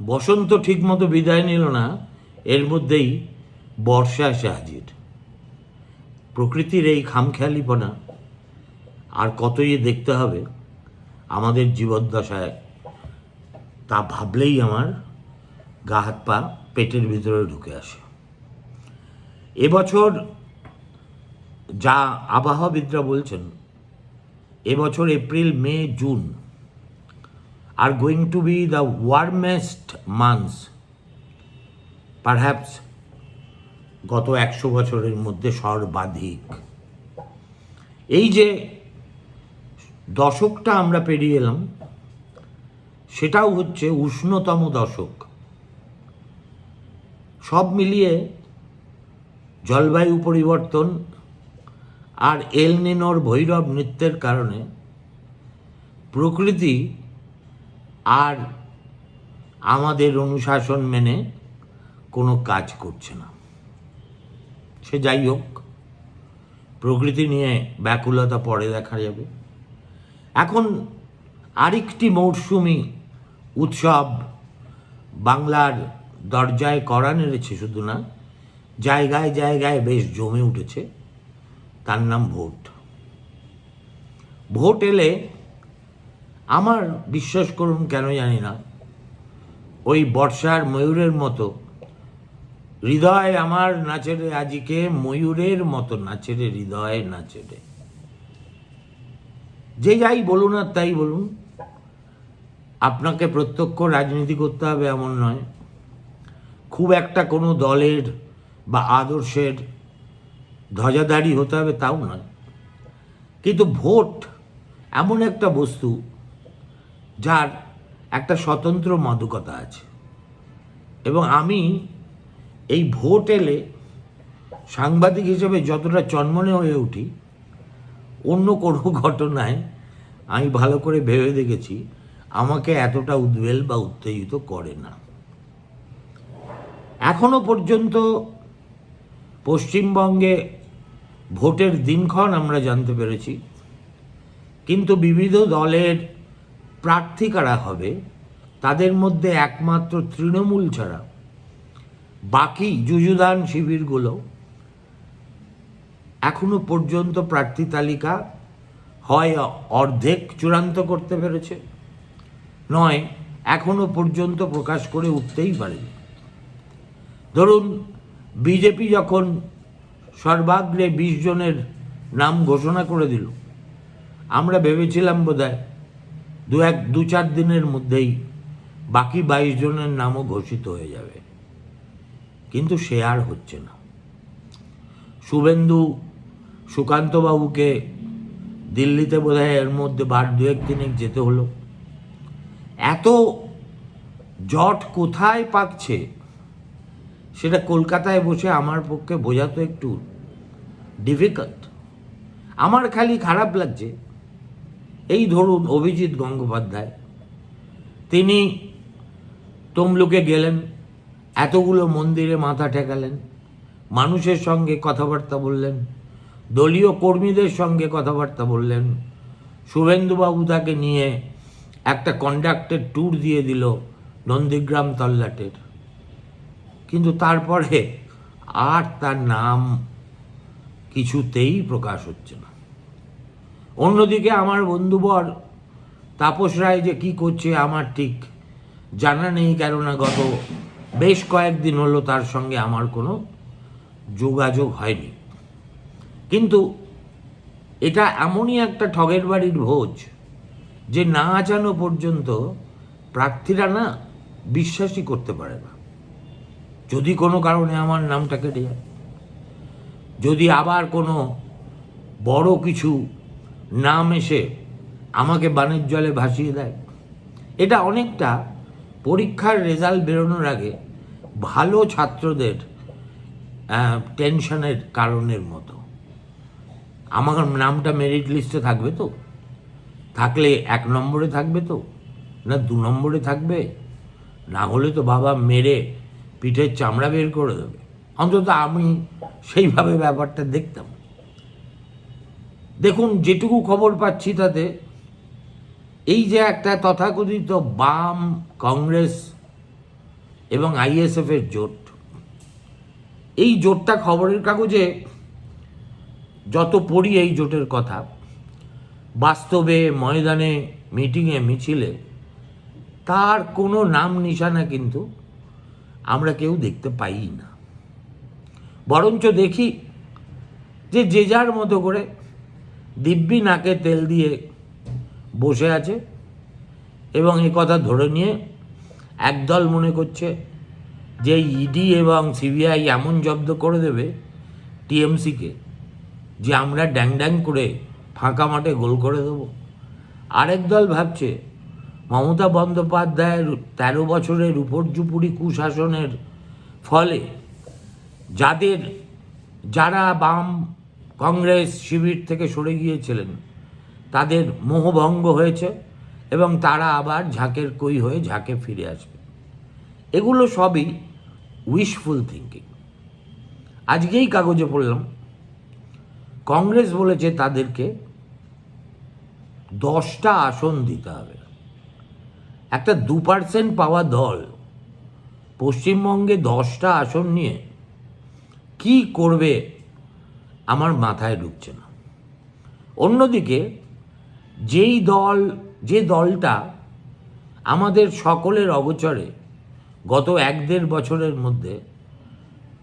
বসন্ত ঠিকমতো বিদায় নিল না, এর মধ্যেই বর্ষা এসে হাজির। প্রকৃতির এই খামখেয়ালিপনা, আর কতই দেখতে হবে আমাদের জীবদ্দশায়, তা ভাবলেই আমার গা হাত পা পেটের ভিতরে ঢুকে আসে। এবছর যা আবহাওয়াবিদরা বলছেন এবছর April, May, June are going to be the warmest months perhaps গত একশো বছরের মধ্যে সর্বাধিক। এই যে দশকটা আমরা পেরিয়ে এলাম, সেটাও হচ্ছে উষ্ণতম দশক। সব মিলিয়ে জলবায়ু পরিবর্তন আর এল নিনোর ভৈরব নৃত্যের কারণে প্রকৃতি আর আমাদের অনুশাসন মেনে কোনো কাজ করছে না। সে যাই হোক, প্রকৃতি নিয়ে ব্যাকুলতা পরে দেখা যাবে। এখন আরেকটি মৌসুমি উৎসব বাংলার দরজায় করা নেড়েছে শুধু না, জায়গায় জায়গায় বেশ জমে উঠেছে। তার নাম ভোট। ভোট এলে আমার বিশ্বাস করুন কেন জানি না। ওই বর্ষার ময়ূরের মতো। হৃদয় আমার নাচেরে, আজিকে ময়ূরের মতো নাচেরে, হৃদয় নাচেরে। যে যাই বলুন আর তাই বলুন। আপনাকে প্রত্যক্ষ রাজনীতি করতে হবে এমন নয়। খুব একটা কোনো দলের বা আদর্শের ধ্বজাধারী হতে হবে তাও নয়। কিন্তু ভোট এমন একটা বস্তু যার একটা স্বতন্ত্র মাদকতা আছে। এবং আমি এই ভোট এলে সাংবাদিক হিসেবে যতটা চন্মনে হয়ে উঠি, অন্য কোনো ঘটনায় আমি ভালো করে ভেবে দেখেছি, আমাকে এতটা উদ্বেল বা উত্তেজিত করে না। এখনও পর্যন্ত পশ্চিমবঙ্গে ভোটের দিনক্ষণ আমরা জানতে পেরেছি, কিন্তু বিবিধ দলের প্রার্থী কারা হবে, তাদের মধ্যে একমাত্র তৃণমূল ছাড়া বাকি যুযুদান শিবিরগুলো এখনও পর্যন্ত প্রার্থী তালিকা হয় অর্ধেক চূড়ান্ত করতে পেরেছে, নয় এখনও পর্যন্ত প্রকাশ করে উঠতেই পারেনি। ধরুন, বিজেপি যখন সর্বাগ্রে বিশ জনের নাম ঘোষণা করে দিল, আমরা ভেবেছিলাম বোধহয় দু এক, দু চার দিনের মধ্যেই বাকি বাইশ জনের নামও ঘোষিত হয়ে যাবে। কিন্তু সে আর হচ্ছে না। শুভেন্দু সুকান্তবাবুকে দিল্লিতে বোধহয় এর মধ্যে বার দু এক দিনে যেতে হলো। এত জট কোথায় পাকছে সেটা কলকাতায় বসে আমার পক্ষে বোঝা তো একটু ডিফিকাল্ট আমার খালি খারাপ লাগছে। এই ধরুন অভিজিৎ গঙ্গোপাধ্যায়, তিনি তমলুকে গেলেন, এতগুলো মন্দিরে মাথা ঠেকালেন, মানুষের সঙ্গে কথাবার্তা বললেন, দলীয় কর্মীদের সঙ্গে কথাবার্তা বললেন, শুভেন্দুবাবু তাকে নিয়ে একটা কন্ডাক্টের ট্যুর দিয়ে দিল নন্দীগ্রাম তল্লাটের। কিন্তু তারপরে আর তার নাম কিছুতেই প্রকাশ হচ্ছে না। অন্যদিকে আমার বন্ধুবর তাপস রায় যে কী করছে আমার ঠিক জানা নেই, কেননা গত বেশ কয়েকদিন হলো তার সঙ্গে আমার কোনো যোগাযোগ হয়নি। কিন্তু এটা এমনই একটা ঠগের বাড়ির ভোজ, যে না জানো পর্যন্ত প্রার্থীরা না বিশ্বাসই করতে পারে না। যদি কোনো কারণে আমার নামটা কেটে যায়, যদি আবার কোনো বড় কিছু নাম এসে আমাকে বানের জলে ভাসিয়ে দেয়। এটা অনেকটা পরীক্ষার রেজাল্ট বেরোনোর আগে ভালো ছাত্রদের টেনশনের কারণের মতো। আমার নামটা মেরিট লিস্টে থাকবে তো? থাকলে এক নম্বরে থাকবে তো? না দু নম্বরে থাকবে? না হলে তো বাবা মেরে পিঠের চামড়া বের করে দেবে। অন্তত আমি সেইভাবে ব্যাপারটা দেখতাম। দেখুন, যেটুকু খবর পাচ্ছি তাতে, এই যে একটা তথাকথিত বাম কংগ্রেস এবং আইএসএফের জোট, এই জোটটা খবরের কাগজে যত পড়ি এই জোটের কথা, বাস্তবে, ময়দানে, মিটিংয়ে, মিছিলে, তার কোনো নাম নিশানা কিন্তু আমরা কেউ দেখতে পাই না। বরঞ্চ দেখি যে যে যার মতো করে দিব্যি নাকে তেল দিয়ে বসে আছে এবং এ কথা ধরে নিয়ে একদল মনে করছে যে ইডি এবং সিবিআই এমন জব্দ করে দেবে টিএমসিকে যে আমরা ড্যাং ড্যাং করে ফাঁকা মাঠে গোল করে দেবো। আরেক দল ভাবছে, মমতা বন্দ্যোপাধ্যায়ের তেরো বছরের উপর্যুপুরি কুশাসনের ফলে যাদের যারা বাম কংগ্রেস শিবির থেকে সরে গিয়েছিলেন। তাদের মোহভঙ্গ হয়েছে এবং তারা আবার ঝাঁকের কই হয়ে ঝাঁকে ফিরে আসবে। এগুলো সবই উইশফুল থিঙ্কিং আজকেই কাগজে পড়লাম। কংগ্রেস বলেছে তাদেরকে দশটা আসন দিতে হবে। একটা দু পার্সেন্ট পাওয়া দল পশ্চিমবঙ্গে দশটা আসন নিয়ে কি করবে আমার মাথায় ঢুকছে না। অন্যদিকে, যেই দল, যে দলটা আমাদের সকলের অগোচরে গত এক দেড় বছরের মধ্যে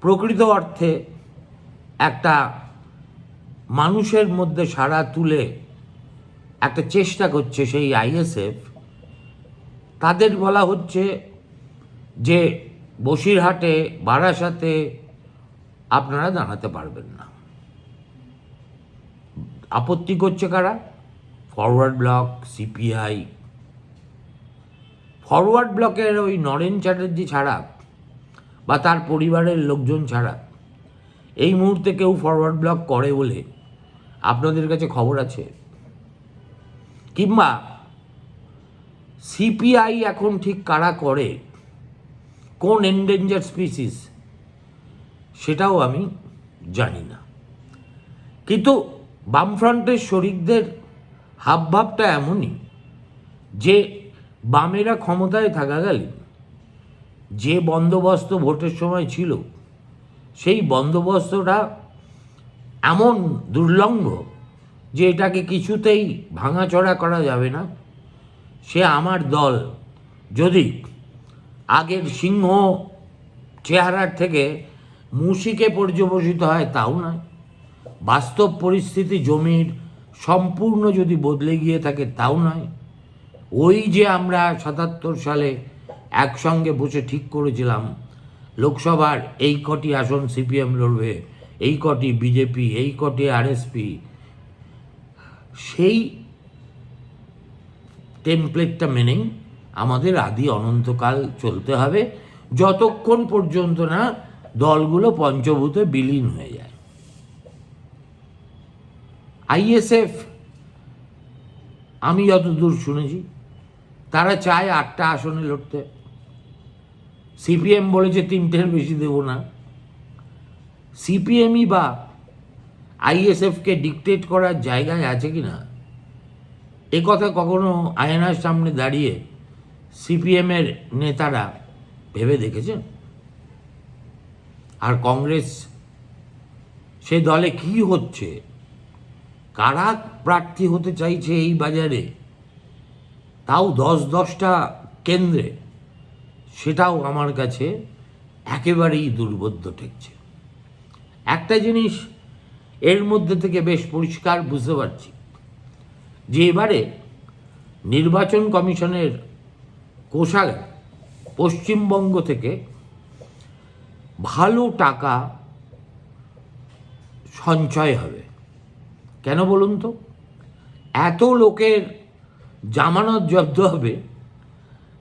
প্রকৃত অর্থে একটা মানুষের মধ্যে সাড়া তুলে একটা চেষ্টা করছে সেই আইএসএফ, তাদের বলা হচ্ছে যে বসিরহাটে, বারাসাতে আপনারা দাঁড়াতে পারবেন না। আপত্তি করছে কারা? ফরওয়ার্ড ব্লক সিপিআই ফরওয়ার্ড ব্লকের ওই নরেন চ্যাটার্জি ছাড়া বা তার পরিবারের লোকজন ছাড়া এই মুহূর্তে কেউ ফরওয়ার্ড ব্লক করে বলে আপনাদের কাছে খবর আছে? কিংবা সিপিআই এখন ঠিক কারা করে? কোন এন্ডেঞ্জার স্পিসিস সেটাও আমি জানি না। কিন্তু বামফ্রন্টের শরিকদের হাবভাবটা এমনই যে বামেরা ক্ষমতায় থাকাকালীন যে বন্দোবস্ত ভোটের সময় ছিল, সেই বন্দোবস্তটা এমন দুর্লঙ্ঘ যে এটাকে কিছুতেই ভাঙাচড়া করা যাবে না। সে আমার দল যদি আগের সিংহ চেহারার থেকে মুশিকে পর্যবসিত হয়, তাও নয়। বাস্তব পরিস্থিতি জমির সম্পূর্ণ যদি বদলে গিয়ে থাকে, তাও নয়। ওই যে আমরা সাতাত্তর সালে একসঙ্গে বসে ঠিক করেছিলাম, লোকসভার এই কটি আসন সিপিএম লড়বে, এই কটি বিজেপি, এই কটি আরএসপি, সেই টেমপ্লেটটা মেনেই আমাদের আদি অনন্তকাল চলতে হবে। যতক্ষণ পর্যন্ত না দলগুলো পঞ্চভূতে বিলীন হয়ে যায় আইএসএফ, আমি যতদূর শুনেছি, তারা চায় আটটা আসনে লড়তে। সিপিএম বলেছে তিনটের বেশি দেব না। সিপিএমই বা আইএসএফকে ডিকটেট করার জায়গায় আছে কি না, এ কথা কখনো আয়নার সামনে দাঁড়িয়ে সিপিএমের নেতারা ভেবে দেখেছেন? আর কংগ্রেস, সে দলে কি হচ্ছে? কারা প্রার্থী হতে চাইছে এই বাজারে? তাও দশ দশটা কেন্দ্রে। সেটাও আমার কাছে একেবারেই দুর্বোধ্য ঠেকছে। একটা জিনিস এর মধ্যে থেকে বেশ পরিষ্কার বুঝতে পারছি। যে এবারে নির্বাচন কমিশনের কোষাগার পশ্চিমবঙ্গ থেকে ভালো টাকা সঞ্চয় হবে। কেন বলুন তো? এত লোকের জামানত জব্দ হবে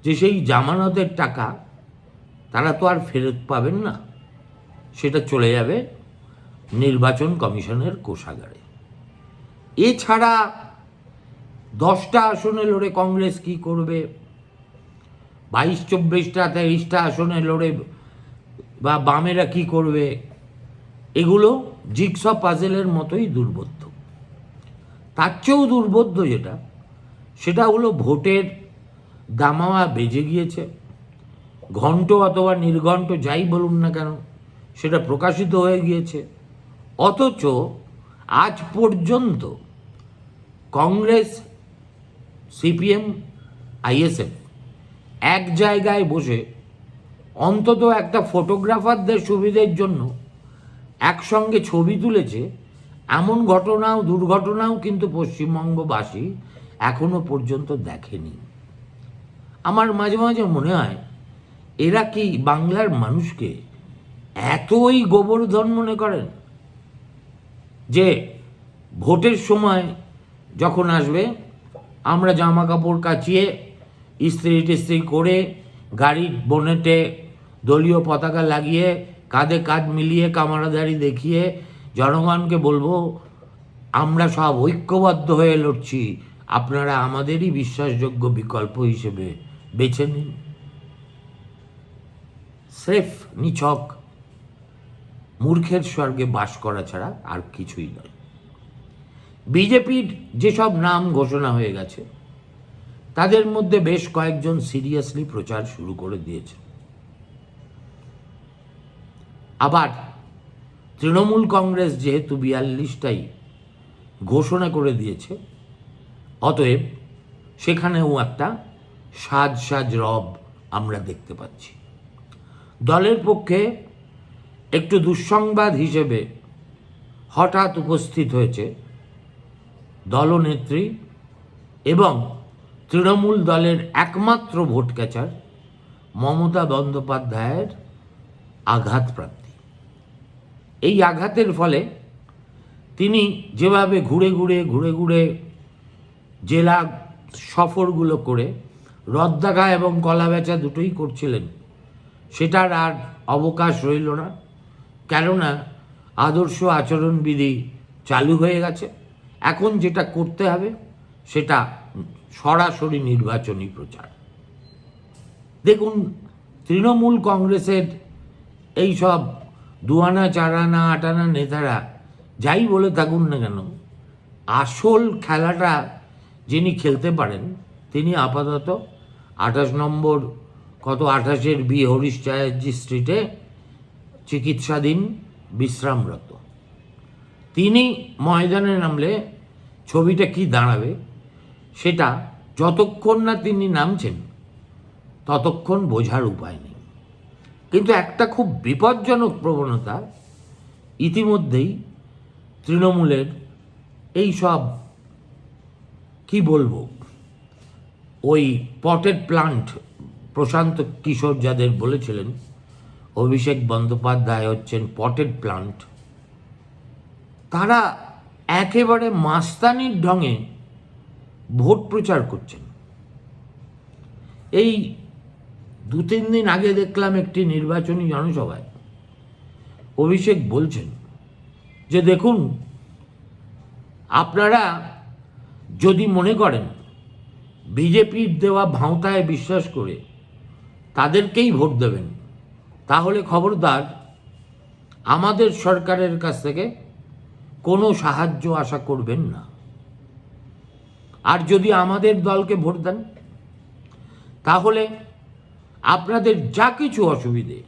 যে সেই জামানতের টাকা তারা তো আর ফেরত পাবেন না। সেটা চলে যাবে নির্বাচন কমিশনের কোষাগারে। এছাড়া দশটা আসনে লড়ে কংগ্রেস কি করবে? বাইশ, চব্বিশটা, তেইশটা আসনে লড়ে বা বামেরা কি করবে? এগুলো জিগস পাজেলের মতোই দুর্বোধ্য তার চেয়েও দুর্বোধ্য যেটা, সেটা হলো ভোটের দামাওয়া বেজে গিয়েছে। ঘন্ট অথবা নির্ঘণ্ট যাই বলুন না কেন, সেটা প্রকাশিত হয়ে গিয়েছে। অথচ আজ পর্যন্ত কংগ্রেস, সিপিএম, আইএসএফ এক জায়গায় বসে অন্তত একটা ফটোগ্রাফারদের সুবিধের জন্য একসঙ্গে ছবি তুলেছে এমন ঘটনাও, দুর্ঘটনাও কিন্তু পশ্চিমবঙ্গবাসী এখনও পর্যন্ত দেখেনি। আমার মাঝে মাঝে মনে হয়, এরা কি বাংলার মানুষকে এতই গোবর্ধন মনে করেন? যে ভোটের সময় যখন আসবে, আমরা জামা কাপড় কাচিয়ে, ইস্ত্রি টিস্ত্রি করে গাড়ির বনেটে, দলীয় পতাকা লাগিয়ে, কাঁধে কাঁধ মিলিয়ে কামারাদারি দেখিয়ে জনগণকে বলব, আমরা সব ঐক্যবদ্ধ হয়ে লড়ছি। আপনারা আমাদেরই বিশ্বাসযোগ্য বিকল্প হিসেবে বেছে নিন। স্রেফ নিছক, মূর্খের স্বর্গে বাস করা ছাড়া আর কিছুই নয়। বিজেপির যেসব নাম ঘোষণা হয়ে গেছে, তাদের মধ্যে বেশ কয়েকজন সিরিয়াসলি প্রচার শুরু করে দিয়েছে। আবার তৃণমূল কংগ্রেস যেহেতু বিয়াল্লিশটাই ঘোষণা করে দিয়েছে, অতএব সেখানেও একটা সাজ সাজ রব আমরা দেখতে পাচ্ছি। দলের পক্ষে একটু দুঃসংবাদ হিসেবে হঠাৎ উপস্থিত হয়েছে দলনেত্রী এবং তৃণমূল দলের একমাত্র ভোট ক্যাচার মমতা বন্দ্যোপাধ্যায়ের আঘাতপ্রাপ্তি। এই আঘাতের ফলে তিনি যেভাবে ঘুরে ঘুরে ঘুরে ঘুরে জেলা সফরগুলো করে রদ্দাঘা এবং কলা বেচা দুটোই করছিলেন, সেটার আর অবকাশ রইল না। কেননা আদর্শ আচরণবিধি চালু হয়ে গেছে। এখন যেটা করতে হবে, সেটা সরাসরি নির্বাচনী প্রচার। দেখুন, তৃণমূল কংগ্রেসের এই দুয়ানা চারানা আটানা নেতারা যাই বলে থাকুন না কেন, আসল খেলাটা যিনি খেলতে পারেন তিনি আপাতত আঠাশ নম্বর, কত আঠাশের বি হরিশ চায়ার্জি স্ট্রিটে চিকিৎসাধীন বিশ্রামরত। তিনি ময়দানে নামলে ছবিটা কি দাঁড়াবে সেটা যতক্ষণ না তিনি নামছেন ততক্ষণ বোঝার উপায় নেই। কিন্তু একটা খুব বিপজ্জনক প্রবণতা ইতিমধ্যেই তৃণমূলের এই সব, কি বলব, ওই পটেড প্লান্ট প্রশান্ত কিশোর যাদের বলেছিলেন, অভিষেক বন্দ্যোপাধ্যায় হচ্ছেন পটেড প্লান্ট, তারা একেবারে মাস্তানির ঢঙে ভোট প্রচার করছেন। এই দু, তিন দিন আগে দেখলাম একটি নির্বাচনী জনসভায় অভিষেক বলছেন যে, দেখুন, আপনারা যদি মনে করেন বিজেপির দেওয়া ভাঁওতায় বিশ্বাস করে তাদেরকেই ভোট দেবেন, তাহলে খবরদার, আমাদের সরকারের কাছ থেকে কোনো সাহায্য আশা করবেন না। আর যদি আমাদের দলকে ভোট দেন, তাহলে আপনাদের যা কিছু অসুবিধে।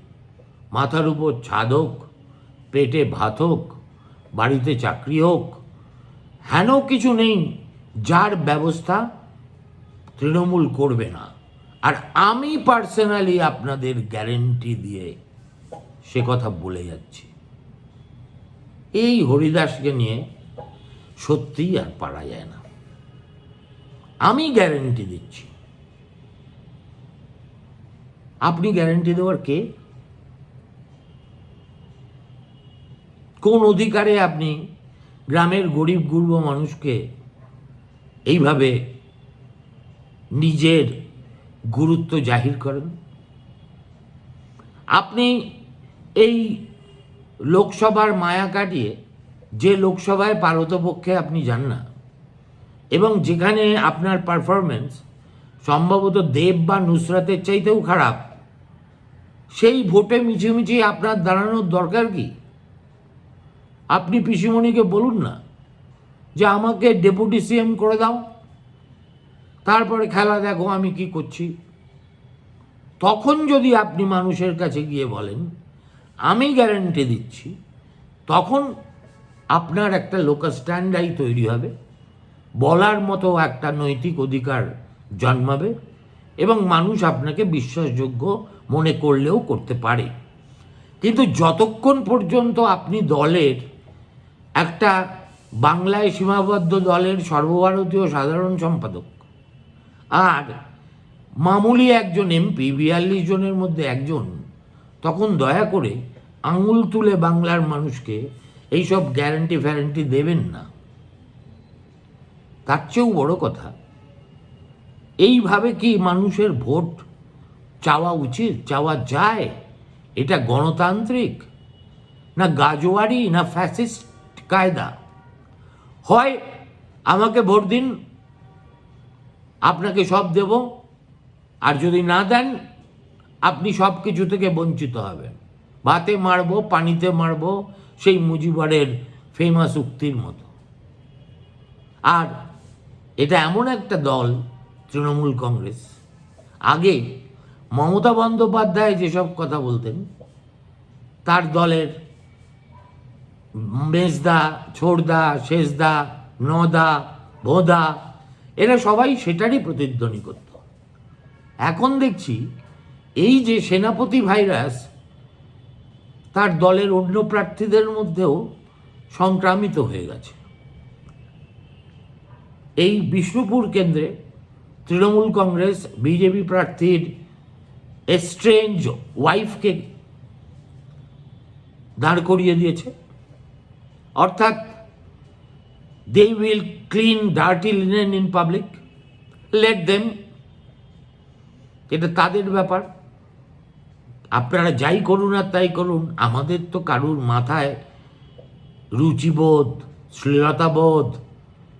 মাথার উপর ছাদ হোক, পেটে ভাত হোক, বাড়িতে চাকরি হোক, হেন কিছু নেই, যার ব্যবস্থা তৃণমূল করবে না। আর আমি পার্সোনালি আপনাদের গ্যারেন্টি দিয়ে সে কথা বলে যাচ্ছি। এই হরিদাসকে নিয়ে সত্যিই আর পারা যায় না। আমি গ্যারেন্টি দিচ্ছি। আপনি গ্যারেন্টি দেওয়ার কে? কোন অধিকারে আপনি গ্রামের গরিব গুরব মানুষকে এইভাবে নিজের গুরুত্ব জাহির করেন? আপনি এই লোকসভার মায়া কাটিয়ে যে লোকসভায় পারতপক্ষে আপনি যান না, এবং যেখানে আপনার পারফরমেন্স সম্ভবত দেব বা নুসরাতের চাইতেও খারাপ সেই ভোটে মিছিমিছি আপনার দাঁড়ানোর দরকার কি? আপনি পিসিমণিকে বলুন না যে আমাকে ডেপুটি সিএম করে দাও। তারপরে খেলা দেখো আমি কি করছি। তখন যদি আপনি মানুষের কাছে গিয়ে বলেন, আমি গ্যারান্টি দিচ্ছি, তখন আপনার একটা লোকাল স্ট্যান্ডাই তৈরি হবে। বলার মতো একটা নৈতিক অধিকার জন্মাবে এবং মানুষ আপনাকে বিশ্বাসযোগ্য মনে করলেও করতে পারে। কিন্তু যতক্ষণ পর্যন্ত আপনি দলের একটা বাংলায় সীমাবদ্ধ দলের সর্বভারতীয় সাধারণ সম্পাদক আর মামুলি একজন এমপি, বিয়াল্লিশ জনের মধ্যে একজন, তখন দয়া করে আঙুল তুলে বাংলার মানুষকে এইসব গ্যারান্টি ফ্যারান্টি দেবেন না। তার চেয়েও বড় কথা, এইভাবে কি মানুষের ভোট চাওয়া উচিত চাওয়া যায়। এটা গণতান্ত্রিক। না গাজোয়ারি, না ফ্যাসিস্ট কায়দা। হয় আমাকে ভোট দিন, আপনাকে সব দেব, আর যদি না দেন, আপনি সব কিছু থেকে বঞ্চিত হবেন। ভাতে মারবো, পানিতে মারবো, সেই মুজিবারের ফেমাস উক্তির মতো। আর এটা এমন একটা দল, তৃণমূল কংগ্রেস। আগে মমতা বন্দ্যোপাধ্যায় যেসব কথা বলতেন, তার দলের মেজদা ছোড়দা শেষদা, নদা, ভোদা, এরা সবাই সেটারই প্রতিধ্বনি করত। এখন দেখছি এই যে সেনাপতি ভাইরাস, তার দলের অন্য প্রার্থীদের মধ্যেও সংক্রামিত হয়ে গেছে। এই বিষ্ণুপুর কেন্দ্রে তৃণমূল কংগ্রেস, বিজেপি প্রার্থীর এস্ট্রেঞ্জ ওয়াইফকে দাঁড় করিয়ে দিয়েছে। অর্থাৎ they will clean dirty linen in public let them এটা তাদের ব্যাপার। আপনারা যাই করুন আর তাই করুন, আমাদের তো কারুর মাথায় রুচিবোধ, শ্লীলতাবোধ,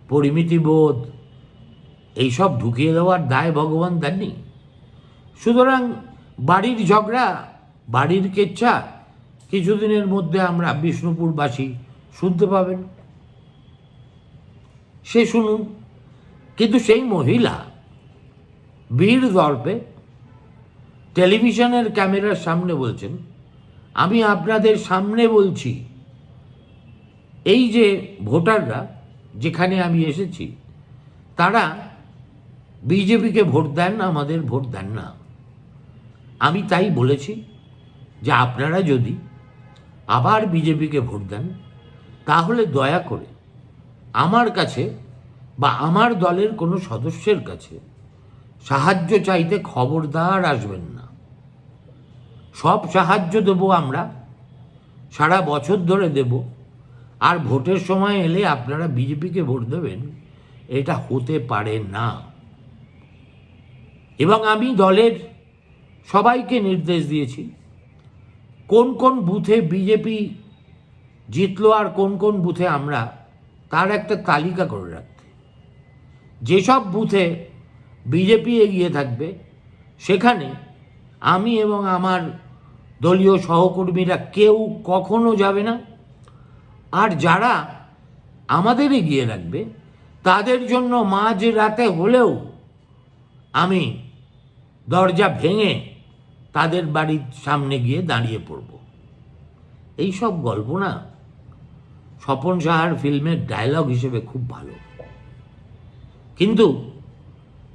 পরিমিতিবোধ, এইসব ঢুকিয়ে দেওয়ার দায় ভগবান দেননি। সুতরাং বাড়ির ঝগড়া, বাড়ির কেচ্ছা, কিছুদিনের মধ্যে আমরা বিষ্ণুপুরবাসী শুনতে পাবেন। সে শুনুন, কিন্তু সেই মহিলা বীর দর্পে টেলিভিশনের ক্যামেরার সামনে বলছেন, আমি আপনাদের সামনে বলছি, এই যে ভোটাররা যেখানে আমি এসেছি, তারা বিজেপিকে ভোট দেন, আমাদের ভোট দেন না। আমি তাই বলেছি যে আপনারা যদি আবার বিজেপিকে ভোট দেন, তাহলে দয়া করে আমার কাছে বা আমার দলের কোনো সদস্যের কাছে সাহায্য চাইতে খবরদার আসবেন না। সব সাহায্য দেব আমরা, সারা বছর ধরে দেব, আর ভোটের সময় এলে আপনারা বিজেপিকে ভোট দেবেন, এটা হতে পারে না। এবং আমি দলের সবাইকে নির্দেশ দিয়েছি। কোন কোন বুথে বিজেপি জিতলো আর কোন কোন বুথে আমরা, তার একটা তালিকা করে রাখতে। যেসব বুথে বিজেপি এগিয়ে থাকবে, সেখানে আমি এবং আমার দলীয় সহকর্মীরা কেউ কখনো যাবে না। আর যারা আমাদের এগিয়ে রাখবে, তাদের জন্য মাঝ রাতে হলেও আমি দরজা ভেঙে তাদের বাড়ির সামনে গিয়ে দাঁড়িয়ে পড়ব। এই সব গল্প না স্বপন সাহার ফিল্মের ডায়লগ হিসেবে খুব ভালো। কিন্তু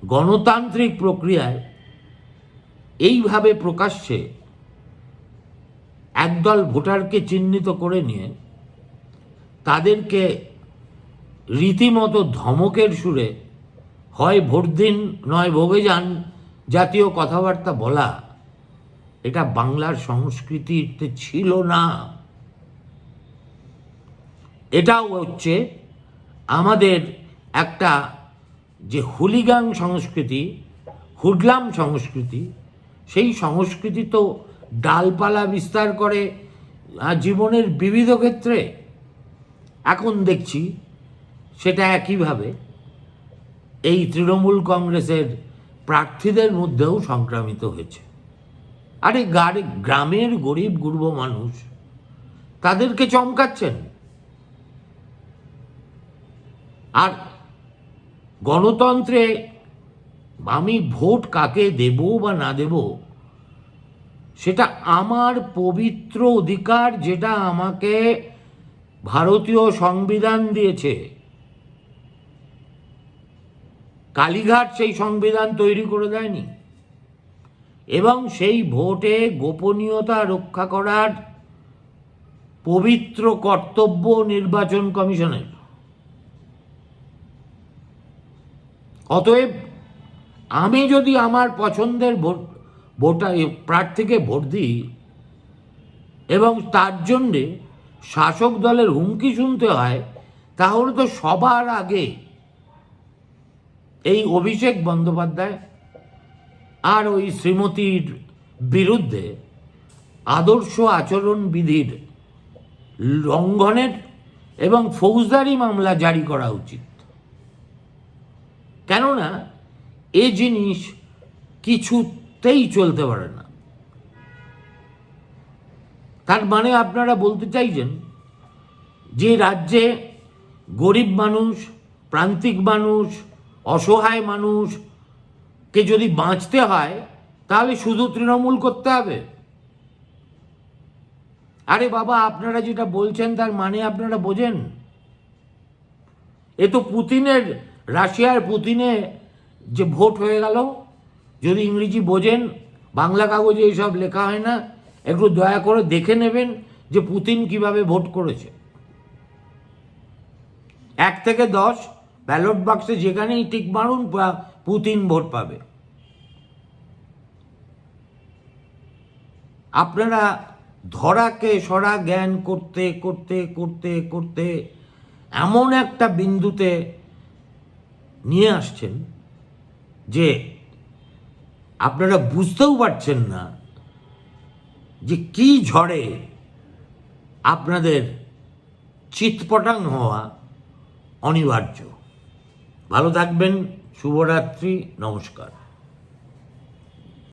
গণতান্ত্রিক প্রক্রিয়ায় এইভাবে প্রকাশ্যে একদল ভোটারকে চিহ্নিত করে নিয়ে তাদেরকে রীতিমতো ধমকের সুরে, হয় ভোট দিন নয় ভোগে যান জাতীয় কথাবার্তা বলা এটা বাংলার সংস্কৃতিতে ছিল না। এটাও হচ্ছে আমাদের একটা যে হুলিগান সংস্কৃতি হুডলাম সংস্কৃতি, সেই সংস্কৃতি তো ডালপালা বিস্তার করে জীবনের বিবিধ ক্ষেত্রে। এখন দেখছি সেটা একইভাবে। এই তৃণমূল কংগ্রেসের প্রার্থীদের মধ্যেও সংক্রামিত হয়েছে। আরে গাড়ি, গ্রামের গরিব, গুরব মানুষ, তাদেরকে চমকাচ্ছেন। আর গণতন্ত্রে আমি ভোট কাকে দেব বা না দেব, সেটা আমার পবিত্র অধিকার যেটা আমাকে ভারতীয় সংবিধান দিয়েছে। কালীঘাট সেই সংবিধান তৈরি করে দেয়নি। এবং সেই ভোটে গোপনীয়তা রক্ষা করার পবিত্র কর্তব্য নির্বাচন কমিশনের। অতএব আমি যদি আমার পছন্দের ভোট ভোটার প্রার্থীকে ভোট দিই এবং তার জন্যে শাসক দলের হুমকি শুনতে হয়, তাহলে তো সবার আগে এই অভিষেক বন্দ্যোপাধ্যায় আর ওই শ্রীমতীর বিরুদ্ধে আদর্শ আচরণবিধির লঙ্ঘনের এবং ফৌজদারি মামলা জারি করা উচিত। কেননা, এ জিনিস কিছুতেই চলতে পারে না। তার মানে আপনারা বলতে চাইছেন যে রাজ্যে গরিব মানুষ, প্রান্তিক মানুষ, অসহায় মানুষকে যদি বাঁচতে হয়, তাহলে শুধু তৃণমূল করতে হবে। আরে বাবা, আপনারা যেটা বলছেন তার মানে আপনারা বোঝেন। এ তো পুতিনের, রাশিয়ার পুতিনে যে ভোট হয়ে গেল, যদি ইংরেজি বোঝেন, বাংলা কাগজে এইসব লেখা হয় না, একটু দয়া করে দেখে নেবেন যে পুতিন কীভাবে ভোট করেছে। এক থেকে দশ ব্যালট বাক্সে যেখানেই টিক মারুন পুতিন ভোট পাবে। আপনারা ধরাকে সরা জ্ঞান করতে করতে করতে করতে এমন একটা বিন্দুতে নিয়ে আসছেন যে আপনারা বুঝতেও পারছেন না যে কি ঝড়ে আপনাদের চিৎপটাং হওয়া অনিবার্য। ভালো থাকবেন। শুভরাত্রি নমস্কার।